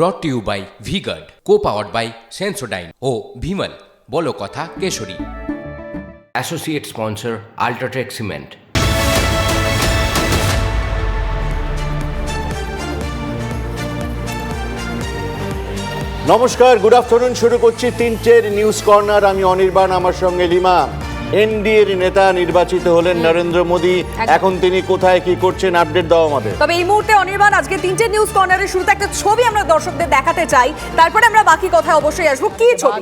Brought to you by V-Guard co-powered by Sensodyne ও ভিমল বলো কথা কেশরী। অ্যাসোসিয়েট স্পন্সর আল্ট্রাটেক সিমেন্ট নমস্কার গুড আফটারনুন শুরু করছি তিনটের নিউজ কর্নার আমি অনির্বাণ আমার সঙ্গে লিমা। এনডিএর নেতা নির্বাচিত হলেন নরেন্দ্র মোদী। এখন তিনি কোথায় কি করছেন আপডেট দাও আমাদের। তবে এই মুহূর্তে অনির্বাণ আজকে তিনটে নিউজ কর্নারের শুরুতে একটা ছবি আমরা দর্শকদের দেখাতে চাই। তারপরে আমরা বাকি কথা অবশ্যই আসব। কি ছবি?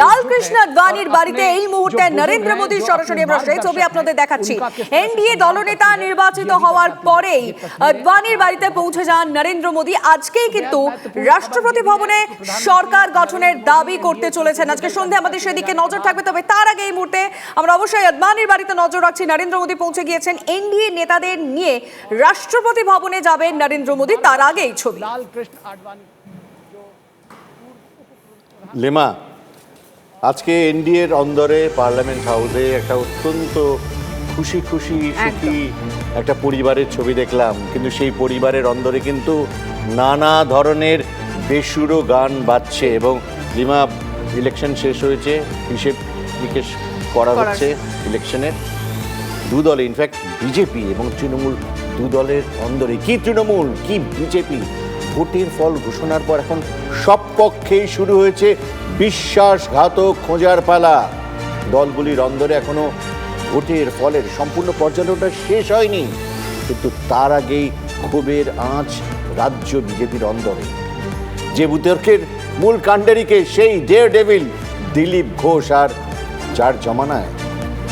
লাল কৃষ্ণ আদবানির বাড়িতে এই মুহূর্তে নরেন্দ্র মোদীর সরাসরি আমরা সেই ছবি আপনাদের দেখাচ্ছি। এনডিএ দলনেতা নির্বাচিত হওয়ার পরেই আদবানির বাড়িতে পৌঁছে যান নরেন্দ্র মোদী। আজকেই কিন্তু রাষ্ট্রপতি ভবনে সরকার গঠনের দাবি করতে চলেছেন। আজকে সন্ধ্যে আমাদের সেদিকে নজর থাকবে। তবে তার আগে এই মুহূর্তে আমরা অবশ্যই আদবানির বাড়িতে নজর রাখছি। নরেন্দ্র মোদী পৌঁছে গিয়েছেন। এনডিএ নেতাদের নিয়ে রাষ্ট্রপতি ভবনে যাবেন নরেন্দ্র মোদী তার আগে এই ছবি। লিমা আজকে এনডিএর অন্দরে পার্লামেন্ট হাউসে একটা অত্যন্ত খুশি খুশি সুখী একটা পরিবারের ছবি দেখলাম। কিন্তু সেই পরিবারের অন্দরে কিন্তু নানা ধরনের বেসুরো গান বাজছে এবং লিমা ইলেকশন শেষ হয়েছে। হিসেব নিকেশ করা হচ্ছে ইলেকশনের দু দলে ইনফ্যাক্ট বিজেপি এবং তৃণমূল দু দলের অন্দরে। কি তৃণমূল? কি বিজেপি ভোটের ফল ঘোষণার পর এখন সব পক্ষেই শুরু হয়েছে বিশ্বাসঘাতক খোঁজার পালা। দলগুলির অন্দরে এখনও ভোটের ফলের সম্পূর্ণ পর্যালোচনা শেষ হয়নি। কিন্তু তার আগেই ক্ষোভের আঁচ রাজ্য বিজেপির অন্দরে। যে বিতর্কের মূল কাণ্ডারিকে সেই ডে ডেভিল দিলীপ ঘোষ আর যার জমানায়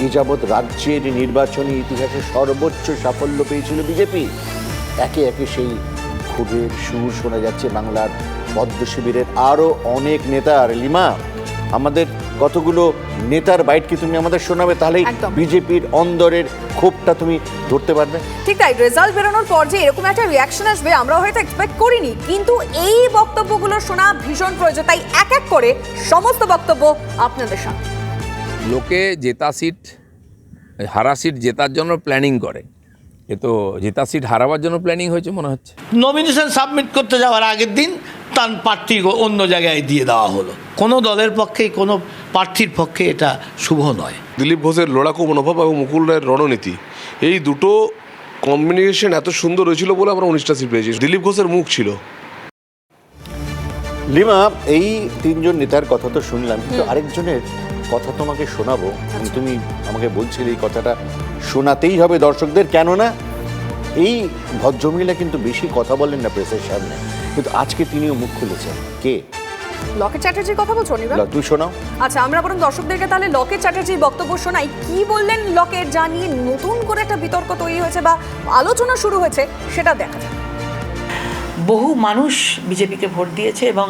এ যাবৎ রাজ্যের নির্বাচনী ইতিহাসে সর্বোচ্চ সাফল্য পেয়েছিল বিজেপি। একে একে সেই ক্ষোভের সুর শোনা যাচ্ছে বাংলার পদ্ম শিবিরের আরও অনেক নেতার লিমা আমাদের কতগুলো নেতার বাইট কি তুমি আমাদের শোনাবে তাহলেই বিজেপির অন্দরের ক্ষোভটা তুমি ধরতে পারবে। ঠিক তাই রেজাল্ট বেরোনোর পর যে এরকম একটা রিয়াকশন আসবে আমরা হয়তো এক্সপেক্ট করিনি কিন্তু এই বক্তব্যগুলো শোনা ভীষণ প্রয়োজন। তাই এক এক করে সমস্ত বক্তব্য আপনাদের সামনে। লোকে জেতা সিট হারা সিট জেতার জন্য প্ল্যানিং করে। এ তো জেতা সিট হারাবার জন্য প্ল্যানিং হয়েছে মনে হচ্ছে। নমিনেশন সাবমিট করতে যাওয়ার আগের দিন তার প্রার্থী অন্য জায়গায় দিয়ে দেওয়া হলো। কোনো দলের পক্ষে কোনো প্রার্থীর পক্ষে এটা শুভ নয়। দিলীপ ঘোষের লড়াকু মনোভাব এবং মুকুল রায়ের রণনীতি এই দুটো কম্বিনেশন এত সুন্দর হয়েছিল বলে আমরা উনিশটা সিট পেয়েছি। দিলীপ ঘোষের মুখ ছিল। লিমা এই তিনজন নেতার কথা তো শুনলাম কিন্তু আরেকজনের কথা তোমাকে শোনাবো। তুমি আমাকে বলছিলে এই কথাটা শোনাতেই হবে দর্শকদের কেননা এই ভদ্রমহিলা কিন্তু বেশি কথা বলেন না প্রেসের সামনে। কিন্তু আজকে তিনিও মুখ খুলেছেন। কে? লকেট চ্যাটার্জির কথা বলছো অনির্বাণ তুই শোনাও। আচ্ছা আমরা বরং দর্শকদেরকে তাহলে লকেট চ্যাটার্জির বক্তব্য শোনাই। কি বললেন লকেট জানিয়ে নতুন করে একটা বিতর্ক তৈরি হয়েছে বা আলোচনা শুরু হয়েছে সেটা দেখা যাক। বহু মানুষ বিজেপিকে ভোট দিয়েছে এবং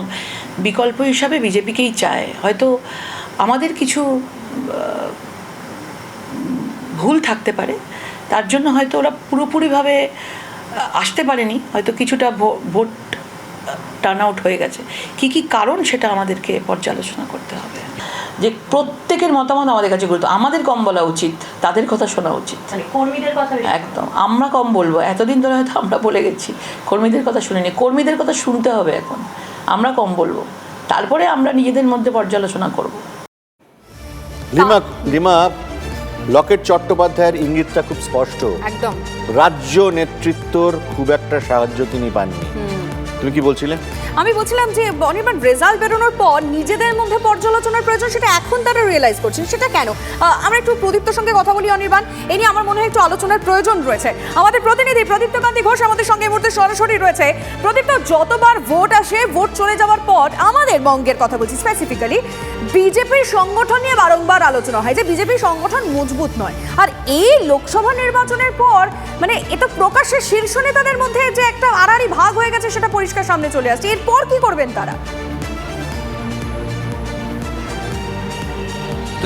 বিকল্প হিসাবে বিজেপিকেই চায়। হয়তো আমাদের কিছু ভুল থাকতে পারে। তার জন্য হয়তো ওরা পুরোপুরিভাবে আসতে পারেনি। হয়তো কিছুটা ভোট টার্ন আউট হয়ে গেছে। কি কি কারণ সেটা আমাদেরকে পর্যালোচনা করতে হবে। যে প্রত্যেকের মতামত আমাদের কাছে গুরুত্ব আমাদের কম বলা উচিত তাদের কথা শোনা উচিত। কর্মীদের কথা একদম। আমরা কম বলব। এতদিন ধরে হয়তো আমরা বলে গেছি কর্মীদের কথা শুনিনি। কর্মীদের কথা শুনতে হবে এখন। আমরা কম বলব। তারপরে আমরা নিজেদের মধ্যে পর্যালোচনা করব। লিমা লিমা লকেট চট্টোপাধ্যায়ের ইঙ্গিতটা খুব স্পষ্ট। একদম। রাজ্য নেতৃত্বর খুব একটা সাহায্য তিনি পাননি। তুমি কি বলছিলে? আমি বলছিলাম যে অনির্বাণ, রেজাল্ট বেরোনোর পর নিজেদের মধ্যে পর্যালোচনার প্রয়োজন, সেটা এখন তারা রিয়েলাইজ করছেন সেটা কেন? আমরা একটু প্রদীপ্তর সঙ্গে কথা বলি, অনির্বাণ। এ নিয়ে আমার মনে হয় একটু আলোচনার প্রয়োজন রয়েছে। আমাদের প্রতিনিধি প্রদীপ্ত কান্তি ঘোষ আমাদের সঙ্গে এই মুহূর্তে সরাসরি রয়েছে। প্রদীপ্ত, যতবার ভোট আসে, ভোট চলে যাওয়ার পর আমাদের বঙ্গের কথা বলছি স্পেসিফিক্যালি বিজেপির সংগঠন নিয়ে বারংবার আলোচনা হয় যে বিজেপির সংগঠন মজবুত নয়। আর এই লোকসভা নির্বাচনের পর মানে এটা প্রকাশ্যে শীর্ষ নেতাদের মধ্যে যে একটা আড়াআড়ি ভাগ হয়ে গেছে, সেটা পরিষ্কার সামনে চলে আসছে। এরপর কি করবেন তারা?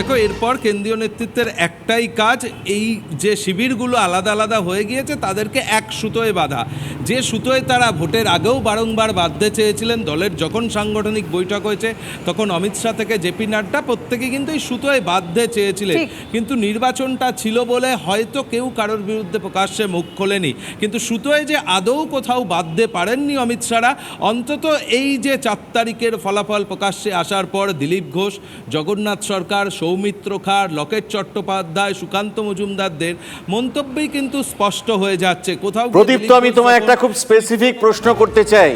দেখো এরপর কেন্দ্রীয় নেতৃত্বের একটাই কাজ এই যে শিবিরগুলো আলাদা আলাদা হয়ে গিয়েছে তাদেরকে এক সুতোয় বাঁধা। যে সুতোয় তারা ভোটের আগেও বারংবার বাঁধতে চেয়েছিলেন দলের যখন সাংগঠনিক বৈঠক হয়েছে তখন অমিত শাহ থেকে জেপি নাড্ডা প্রত্যেকে কিন্তু এই সুতোয় বাঁধতে চেয়েছিলেন। কিন্তু নির্বাচনটা ছিল বলে হয়তো কেউ কারোর বিরুদ্ধে প্রকাশ্যে মুখ খোলেনি। কিন্তু সুতোয় যে আদৌ কোথাও বাঁধতে পারেননি অমিত শাহরা অন্তত এই যে চার তারিখের ফলাফল প্রকাশ্যে আসার পর দিলীপ ঘোষ জগন্নাথ সরকার সৌমিত্র খার লকেট চট্টোপাধ্যায় সুকান্ত মজুমদারদের মন্তব্যেই কিন্তু স্পষ্ট হয়ে যাচ্ছে। কোথাও প্রদীপ তো আমি তোমায় একটা খুব স্পেসিফিক প্রশ্ন করতে চাই।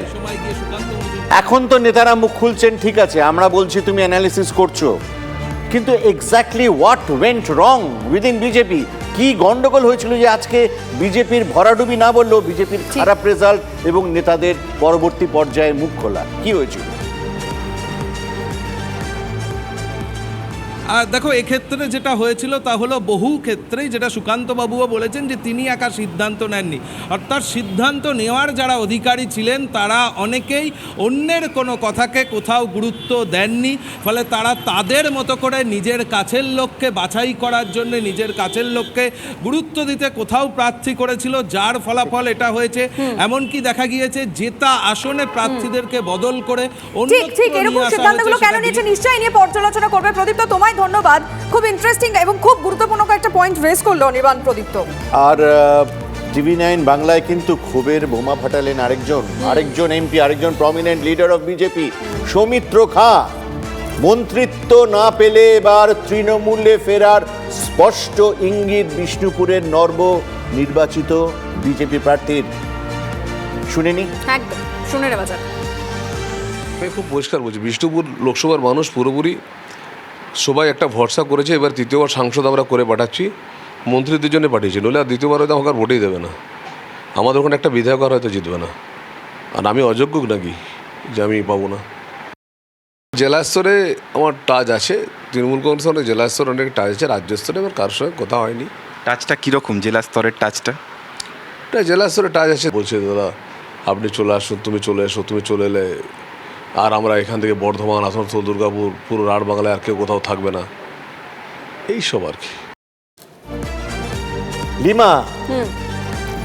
এখন তো নেতারা মুখ খুলছেন ঠিক আছে আমরা বলছি তুমি অ্যানালিসিস করছ। কিন্তু exactly what went wrong within BJP কি গন্ডগোল হয়েছিল যে আজকে বিজেপির ভরাডুবি না বললেও বিজেপির খারাপ রেজাল্ট এবং নেতাদের পরবর্তী পর্যায়ে মুখ খোলা? কি হয়েছিল? আর দেখো এক্ষেত্রে যেটা হয়েছিল তা হলো বহু ক্ষেত্রেই যেটা সুকান্তবাবুও বলেছেন যে তিনি একা সিদ্ধান্ত নেননি। অর্থাৎ সিদ্ধান্ত নেওয়ার যারা অধিকারী ছিলেন তারা অনেকেই অন্যের কোনো কথাকে কোথাও গুরুত্ব দেননি। ফলে তারা তাদের মতো করে নিজের কাছের লোককে বাছাই করার জন্য নিজের কাছের লোককে গুরুত্ব দিতে কোথাও প্রার্থী করেছিল। যার ফলাফল এটা হয়েছে। এমনকি দেখা গিয়েছে জেতা আসনে প্রার্থীদেরকে বদল করে ঠিক ঠিক এরকম সিদ্ধান্তগুলো কেন নিয়েছে? নিশ্চয়ই নিয়ে পর্যালোচনা করবে। তোমায় ধন্যবাদ। খুব ইন্টারেস্টিং এবং খুব গুরুত্বপূর্ণ একটা পয়েন্ট রেজ করল অনির্বাণ প্রদীপ্ত। আর টিভি নাইন বাংলায় কিন্তু ক্ষোভের বোমা ফাটালেন আরেকজন। আরেকজন এমপি আরেকজন prominent leader of BJP Soumitra Khan. মন্ত্রিত্ব না পেলে এবার তৃণমূলে ফেরার স্পষ্ট ইঙ্গিত বিষ্ণুপুরের নর্ব নির্বাচিত বিজেপি প্রার্থীর। শুনেনি? একদম শুনে নেওয়া যাক। আমি খুব পরিষ্কার বলছি বিষ্ণুপুর লোকসভার মানুষ পুরোপুরি সবাই একটা ভরসা করেছে এবার তৃতীয়বার সাংসদ আমরা করে পাঠাচ্ছি মন্ত্রীদের জন্য পাঠিয়েছি নইলে আর দ্বিতীয়বার হয়তো আমাকে আর ভোটেই দেবে না। আমাদের ওখানে একটা বিধায়ক আর হয়তো জিতবে না। আর আমি অযোগ্য নাকি যে আমি পাবো না? জেলা স্তরে আমার টাচ আছে তৃণমূল কংগ্রেসের অনেক জেলা স্তরে অনেক টাচ আছে রাজ্য স্তরে আমার কারোর সঙ্গে কথা হয়নি। টাচটা কীরকম জেলা স্তরের টাচটা? এটা জেলা স্তরে টাচ আছে বলছে দাদা আপনি চলে আসুন তুমি চলে এসো তুমি চলে এলে আর আমরা এখান থেকে বর্ধমান আসানসোল দুর্গাপুর পুরো রাঢ় বাংলায় আর কেউ কোথাও থাকবে না। এইসব আর কি। লিমা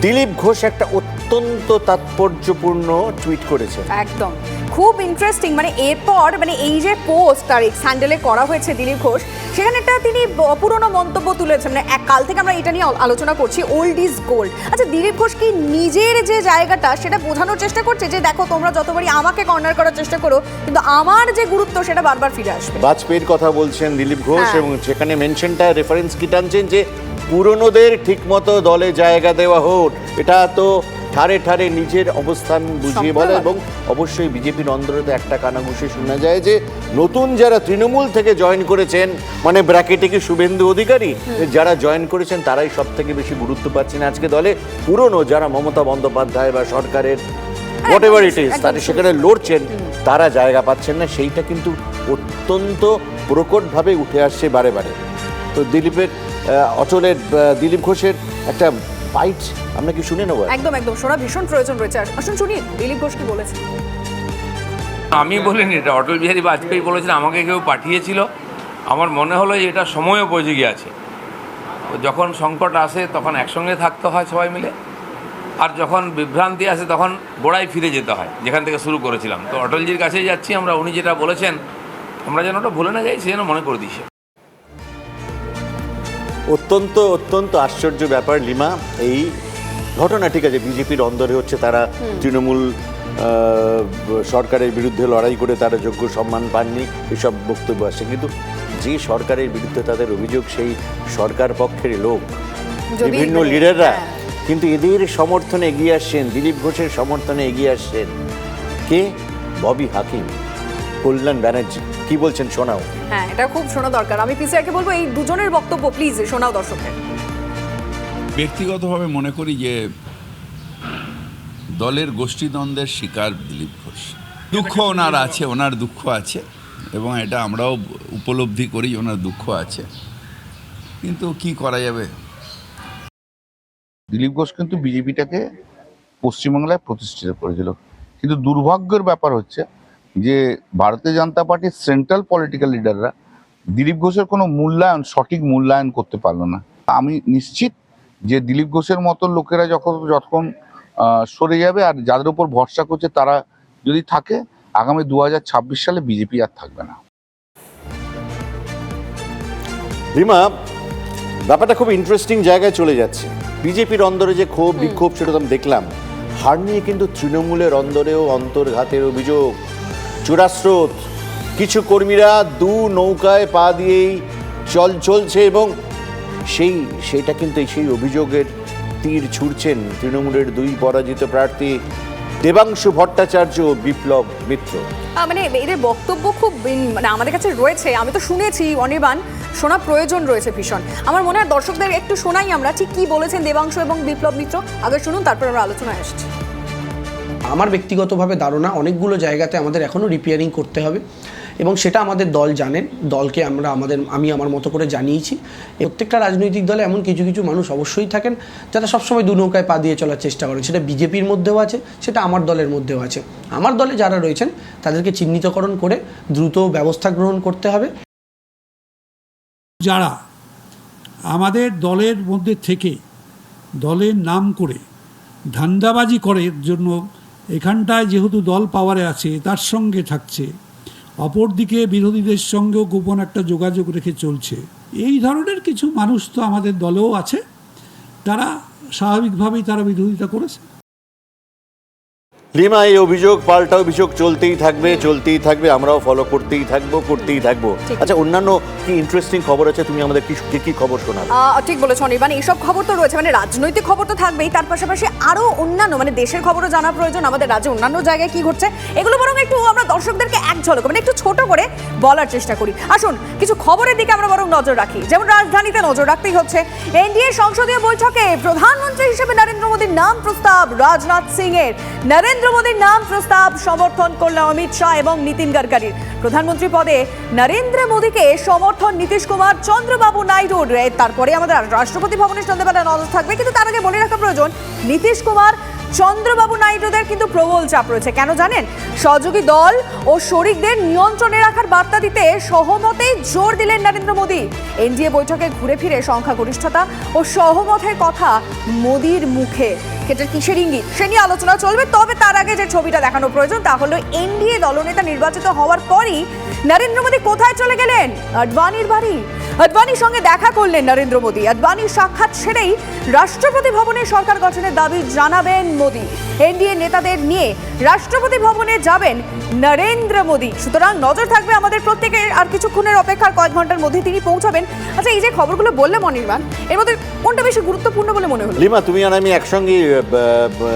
দিলীপ ঘোষ একটা অত্যন্ত তাৎপর্যপূর্ণ টুইট করেছেন। একদম। খুব ইন্টারেস্টিং মানে এরপর মানে এই যে পোস্ট আর এক্স হ্যান্ডেলে করা হয়েছে দিলীপ ঘোষ সেখানে একটা তিনি পুরনো মন্তব্য তুলেছেন মানে এক কাল থেকে আমরা এটা নিয়ে আলোচনা করছি ওল্ড ইজ গোল্ড আচ্ছা দিলীপ ঘোষ কি নিজের যে জায়গাটা সেটা বোঝানোর চেষ্টা করছে যে দেখো তোমরা যতবারই আমাকে কর্নার করার চেষ্টা করো কিন্তু আমার যে গুরুত্ব সেটা বারবার ফিরে আসবে? বাজপেয়ীর কথা বলছেন দিলীপ ঘোষ হ্যাঁ। এবং সেখানে মেনশনটা রেফারেন্স কি টানছেন যে পুরনোদের ঠিকমতো দলে জায়গা দেওয়া হোক এটা তো ঠারে ঠারে নিজের অবস্থান বুঝিয়ে বলে এবং অবশ্যই বিজেপির অন্দরে তো একটা কানাঘুষে শোনা যায় যে নতুন যারা তৃণমূল থেকে জয়েন করেছেন মানে ব্র্যাকেটে কি শুভেন্দু অধিকারী যারা জয়েন করেছেন তারাই সব থেকে বেশি গুরুত্ব পাচ্ছেন আজকে দলে। পুরনো যারা মমতা বন্দ্যোপাধ্যায় বা সরকারের হোয়াট এভার ইট ইজ তারা সেখানে লড়ছেন তারা জায়গা পাচ্ছেন না সেইটা কিন্তু অত্যন্ত প্রকটভাবে উঠে আসছে বারে বারে। তো দিলীপের আহ, অচলের দিলীপ ঘোষের একটা বাইট আমরা কি শুনে নেব? একদম একদম। শোনা ভীষণ প্রয়োজন রয়েছে। আসুন শুনি দিলীপ ঘোষ কি বলেছে? আমি বলিনি এটা অটল বিহারী বাজপেয়ী বলেছেন আমাকে কেউ পাঠিয়েছিল। আমার মনে হলো যে এটা সময় উপযোগী আছে যখন সংকট আসে তখন একসঙ্গে থাকতে হয় সবাই মিলে। আর যখন বিভ্রান্তি আসে তখন গোড়ায় ফিরে যেতে হয় যেখান থেকে শুরু করেছিলাম। তো অটলজির কাছেই যাচ্ছি আমরা উনি যেটা বলেছেন আমরা যেন ওটা ভুলে না যাই সে যেন মনে করে দিচ্ছে অত্যন্ত অত্যন্ত আশ্চর্য ব্যাপার লিমা। এই ঘটনা ঠিক আছে বিজেপির অন্দরে হচ্ছে তারা তৃণমূল সরকারের বিরুদ্ধে লড়াই করে তারা যোগ্য সম্মান পাননি এসব বক্তব্য আসে কিন্তু যে সরকারের বিরুদ্ধে তাদের অভিযোগ সেই সরকার পক্ষের লোক বিভিন্ন লিডাররা। হ্যাঁ। কিন্তু এদের সমর্থনে এগিয়ে আসছেন দিলীপ ঘোষের সমর্থনে এগিয়ে আসছেন কে? ববি হাকিম কল্যাণ ব্যানার্জি। কি বলছেন শোনাও। হ্যাঁ এটা খুব শোনা দরকার। আমি পিসিআরকে বলব এই দুজনের বক্তব্য প্লিজ শোনাও দর্শকদের। ব্যক্তিগতভাবে মনে করি যে দলের গোষ্ঠীদ্বন্দ্বের শিকার দিলীপ ঘোষ। দুঃখ ওনার আছে ওনার দুঃখ আছে এবং এটা আমরাও উপলব্ধি করি ওনার দুঃখ আছে। কিন্তু কি করা যাবে? দিলীপ ঘোষ কিন্তু বিজেপিটাকে পশ্চিমবাংলায় প্রতিষ্ঠিত করেছিল। কিন্তু দুর্ভাগ্যের ব্যাপার হচ্ছে যে ভারতীয় জনতা পার্টির সেন্ট্রাল পলিটিক্যাল লিডাররা দিলীপ ঘোষের কোনো মূল্যায়ন সঠিক মূল্যায়ন করতে পারল না। আমি নিশ্চিত যে দিলীপ ঘোষের মতো লোকেরা যখন যখন সরে যাবে আর যাদের উপর ভরসা করছে তারা যদি থাকে আগামী দু হাজার ছাব্বিশ সালে বিজেপি আর থাকবে না। রিমা ব্যাপারটা খুব ইন্টারেস্টিং জায়গায় চলে যাচ্ছে। বিজেপির অন্দরে যে ক্ষোভ বিক্ষোভ সেটা তো আমি দেখলাম। হার নিয়ে কিন্তু তৃণমূলের অন্দরেও অন্তর্ঘাতের অভিযোগ। চূড়াস্রোত। কিছু কর্মীরা দু নৌকায় পা দিয়েই চল চলছে এবং সেই, সেটা কিন্তু সেই অভিযোগের তীর ছুড়ছেন তৃণমূলের দুই পরাজিত প্রার্থী দেবাংশু ভট্টাচার্য বিপ্লব মিত্র। মানে এদের বক্তব্য খুব মানে আমাদের কাছে রয়েছে, আমি তো শুনেছি অনির্বাণ, শোনা প্রয়োজন রয়েছে ভীষণ। আমার মনে হয় দর্শকদের একটু শোনাই আমরা, ঠিক কি বলেছেন দেবাংশ এবং বিপ্লব মিত্র? আগে শুনুন, তারপর আমরা আলোচনায় আসছি। আমার ব্যক্তিগতভাবে ধারণা অনেকগুলো জায়গাতে আমাদের এখনও রিপেয়ারিং করতে হবে এবং সেটা আমাদের দল জানেন। দলকে আমরা আমাদের, আমি আমার মতো করে জানিয়েছি। প্রত্যেকটা রাজনৈতিক দলে এমন কিছু কিছু মানুষ অবশ্যই থাকেন যারা সবসময় দু নৌকায় পা দিয়ে চলার চেষ্টা করেন। সেটা বিজেপির মধ্যেও আছে, সেটা আমার দলের মধ্যেও আছে। আমার দলে যারা রয়েছেন, তাদেরকে চিহ্নিতকরণ করে দ্রুত ব্যবস্থা গ্রহণ করতে হবে। যারা আমাদের দলের মধ্যে থেকে দলের নাম করে ধান্দাবাজি করে এর জন্য এখানটায় যেহেতু দল পাওয়ারে আছে, তার সঙ্গে থাকছে। অপরদিকে বিরোধীদের সঙ্গেও গোপন একটা যোগাযোগ রেখে চলছে। এই ধরনের কিছু মানুষ তো আমাদের দলেও আছে। তারা স্বাভাবিকভাবেই তারা বিরোধিতা করেছে। লিমা এই অভিযোগ পাল্টা অভিযোগ চলতেই থাকবে চলতেই থাকবে আমরাও ফলো করতেই থাকব করতেই থাকব। আচ্ছা অন্যান্য কি ইন্টারেস্টিং খবর আছে? তুমি আমাদের কি কি- কি খবর শোনাবে ঠিক বলেছ অনির্বাণ এইসব খবর তো রয়েছে মানে রাজনৈতিক খবর তো থাকবেই তার পাশাপাশি আরও অন্যান্য মানে দেশের খবরও জানা প্রয়োজন আমাদের রাজ্যে অন্যান্য জায়গায় কি ঘটছে এগুলো বরং একটু আমরা দর্শকদেরকে এক ঝলক মানে একটু ছোট করে বলার চেষ্টা করি। আসুন কিছু খবরের দিকে আমরা বরং নজর রাখি যেমন রাজধানীতে নজর রাখতেই হচ্ছে এনডিএ সংসদীয় বৈঠকে প্রধানমন্ত্রী হিসেবে নরেন্দ্র মোদীর নাম প্রস্তাব রাজনাথ সিং এর নরেন্দ্র মোদীর নাম প্রস্তাব সমর্থন করল অমিত শাহ এবং নীতিন গডকারির প্রধানমন্ত্রী পদে নরেন্দ্র মোদীকে সমর্থন নীতিশ কুমার চন্দ্রবাবু নাইডুর তারপরে আমাদের রাষ্ট্রপতি ভবনের সন্ধ্যাবেলা নজর থাকবে, কিন্তু তার আগে বলে রাখা প্রয়োজন, নীতিশ কুমার চন্দ্রবাবু নাইডুদের কিন্তু প্রবল চাপ রয়েছে। কেন জানেন? সহযোগী দল ও শরিকদের নিয়ন্ত্রণে রাখার বার্তা দিতে সহমতে জোর দিলেন নরেন্দ্র মোদী। এনডিএ বৈঠকে ঘুরে ফিরে সংখ্যাগরিষ্ঠতা ও সহমতের কথা মোদীর মুখে। এটা কিসের ইঙ্গিত? সে নিয়ে আলোচনা চলবে, তবে তার আগে যে ছবিটা দেখানো প্রয়োজন, তা হলো এনডিএ দলনেতা নির্বাচিত হওয়ার পরই নরেন্দ্র মোদী কোথায় চলে গেলেন? আডবাণীর বাড়ি। আডবাণীর সঙ্গে দেখা করলেন নরেন্দ্র মোদী। আডবাণীর সাক্ষাৎ সেরেই রাষ্ট্রপতি ভবনে সরকার গঠনের দাবি জানাবেন মোদী। এনডিএ নেতাদের নিয়ে রাষ্ট্রপতি ভবনে যাবেন নরেন্দ্র মোদী। সুতরাং নজর থাকবে আমাদের প্রত্যেকের আর কিছুক্ষণের অপেক্ষার কয়েক ঘণ্টার মধ্যে তিনি পৌঁছাবেন। আচ্ছা এই যে খবরগুলো বললাম অনির্বাণ এর মধ্যে কোনটা বেশি গুরুত্বপূর্ণ বলে মনে হলো? লিমা তুমি আর আমি একসঙ্গে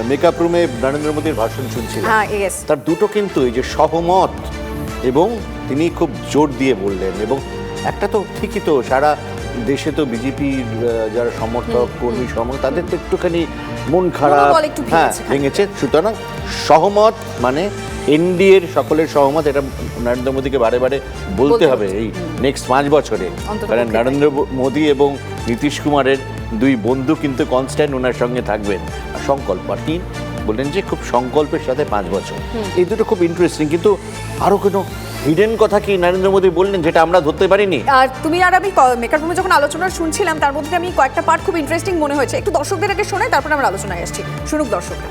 মেকআপ রুমে নরেন্দ্র মোদীর ভাষণ শুনছিলাম। হ্যাঁ ইয়েস তার দুটো কিন্তু এই যে সহমত এবং তিনি খুব জোর দিয়ে বললেন এবং একটা তো ঠিকই তো সারা দেশে তো বিজেপির যারা সমর্থক কর্মী সমর্থক তাদের তো একটুখানি মন খারাপ। হ্যাঁ ভেঙেছে। সুতরাং সহমত মানে এনডিএর সকলের সহমত এটা নরেন্দ্র মোদীকে বারে বারে বলতে হবে এই নেক্সট পাঁচ বছরে। কারণ নরেন্দ্র মোদী এবং নীতিশ কুমারের দুই বন্ধু কিন্তু কনস্ট্যান্ট ওনার সঙ্গে থাকবেন। সংকল্প আর তিন বললেন যে খুব সংকল্পের সাথে পাঁচ বছর এই দুটো খুব ইন্টারেস্টিং কিন্তু আরও কোনো হিডেন কথা কি নরেন্দ্র মোদী বললেন যেটা আমরা ধরতে পারিনি আর তুমি আর আমি মেকার রুমে যখন আলোচনা শুনছিলাম তার মধ্যে আমি কয়েকটা পার্ট খুব ইন্টারেস্টিং মনে হয়েছে একটু দর্শকদের আগে শোনাই তারপর আমরা আলোচনায় আসছি শুনুক দর্শকরা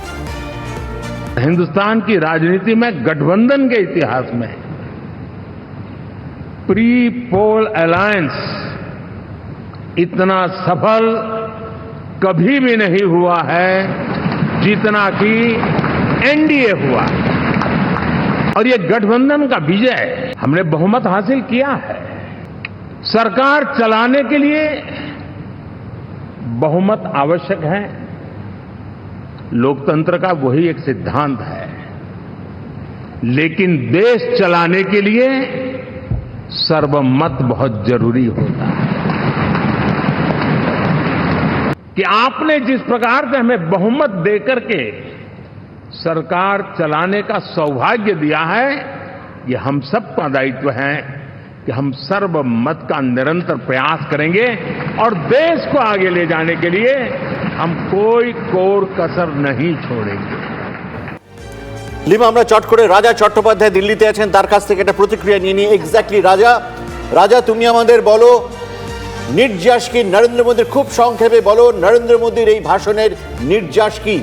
हिंदुस्तान की राजनीति में गठबंधन के इतिहास में प्री पोल अलायंस इतना सफल कभी भी नहीं हुआ है जितना कि एनडीए हुआ। और ये गठबंधन का विजय हमने बहुमत हासिल किया है। सरकार चलाने के लिए बहुमत आवश्यक है। लोकतंत्र का वही एक सिद्धांत है। लेकिन देश चलाने के लिए सर्वमत बहुत ज़रूरी होता है। कि आपने जिस प्रकार से हमें बहुमत देकर के सरकार चलाने का सौभाग्य दिया है ये हम सबका दायित्व है कि हम सर्वमत का निरंतर प्रयास करेंगे और देश को आगे ले जाने के लिए हम कोई कोर कसर नहीं छोड़ेंगे লিমা আমরা চট করে রাজা চট্টোপাধ্যায় দিল্লিতে আছেন তার কাছ থেকে একটা প্রতিক্রিয়া নিয়ে নিই এক্স্যাক্টলি রাজা রাজা তুমি আমাদের বলো নির্যাস কি? নরেন্দ্র মোদীর খুব সংক্ষেপে বলো, নরেন্দ্র মোদীর এই ভাষণের নির্যাস কি?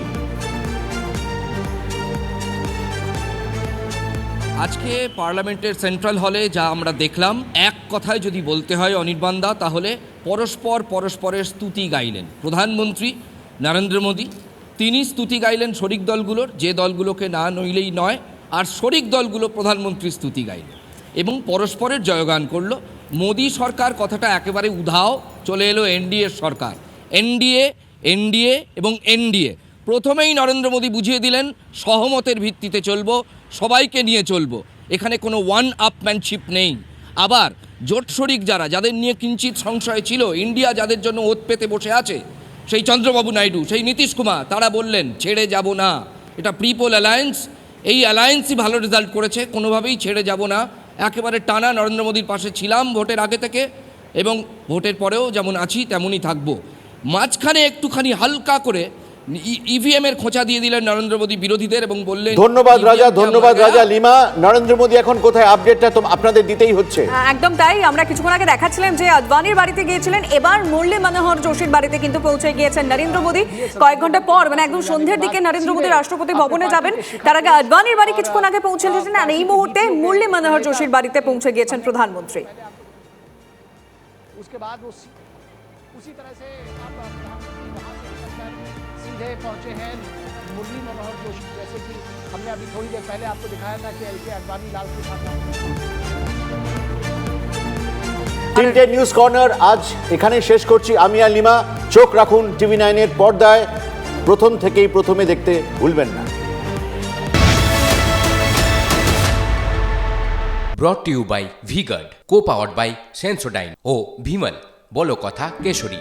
আজকে পার্লামেন্টের সেন্ট্রাল হলে যা আমরা দেখলাম, এক কথায় যদি বলতে হয় অনির্বাণদা তাহলে পরস্পর পরস্পরের স্তুতি গাইলেন। প্রধানমন্ত্রী নরেন্দ্র মোদী, তিনি স্তুতি গাইলেন শরিক দলগুলোর, যে দলগুলোকে না নইলেই নয়, আর শরিক দলগুলো প্রধানমন্ত্রী স্তুতি গাইলেন। এবং পরস্পরের জয়গান করল মোদী সরকার কথাটা একেবারে উধাও, চলে এলো এনডিএ সরকার। এনডিএ এনডিএ এবং এনডিএ। প্রথমেই নরেন্দ্র মোদী বুঝিয়ে দিলেন, সহমতের ভিত্তিতে চলব, সবাইকে নিয়ে চলব। এখানে কোনো ওয়ান আপম্যানশিপ নেই। আবার জোট শরিক যারা, যাদের নিয়ে কিঞ্চিত সংশয় ছিল, ইন্ডিয়া যাদের জন্য ওত পেতে বসে আছে, সেই চন্দ্রবাবু নাইডু, সেই নীতিশ কুমার, তারা বললেন, ছেড়ে যাব না। এটা প্রিপোল অ্যালায়েন্স এই অ্যালায়েন্সই ভালো রেজাল্ট করেছে, কোনোভাবেই ছেড়ে যাব না। একেবারে টানা নরেন্দ্র মোদীর পাশে ছিলাম ভোটের আগে থেকে এবং ভোটের পরেও যেমন আছি, তেমনই থাকব। মাঝখানে একটুখানি হালকা করে ইভিএম এর খোঁচা দিয়ে দিলেন নরেন্দ্র মোদী বিরোধীদের এবং বললেন ধন্যবাদ রাজা EVM কে ধন্যবাদ আমরা- রাজা লিমা নরেন্দ্র মোদী এখন কোথায় আপডেটটা তো আপনাদের দিতেই হচ্ছে হ্যাঁ, একদম তাই আমরা কিছুক্ষণ আগে দেখাচ্ছিলাম যে আদবানির বাড়িতে গিয়েছিলেন এবার মুরলী মনোহর যোশীর বাড়িতে কিন্তু পৌঁছে গিয়েছেন নরেন্দ্র মোদী কয়েক ঘন্টা পর মানে একদম সন্ধ্যের দিকে নরেন্দ্র মোদী রাষ্ট্রপতি ভবনে যাবেন তার আগে আদবানির বাড়ি কিছুক্ষণ আগে পৌঁছেছেন আর এই মুহূর্তে মুরলী মনোহর যোশীর বাড়িতে পৌঁছে গিয়েছেন প্রধানমন্ত্রী उसके बाद वो उसी तरह से आप वहाँ से सीधे पहुंचे हैं मुरली मनोहर जोशी जैसे कि हमने अभी थोड़ी देर पहले आपको दिखाया था कि एल के अडवाणी लाल प्रसाद তিনটে নিউজ কর্নার আজ এখানে শেষ করছি আমি আর লিমা চোখ রাখুন টিভি নাইনের পর্দায় প্রথম থেকেই প্রথমে দেখতে ভুলবেন না brought to you by V Guard co powered by Sensodyne ও ভিমল বলো কথা কেশরী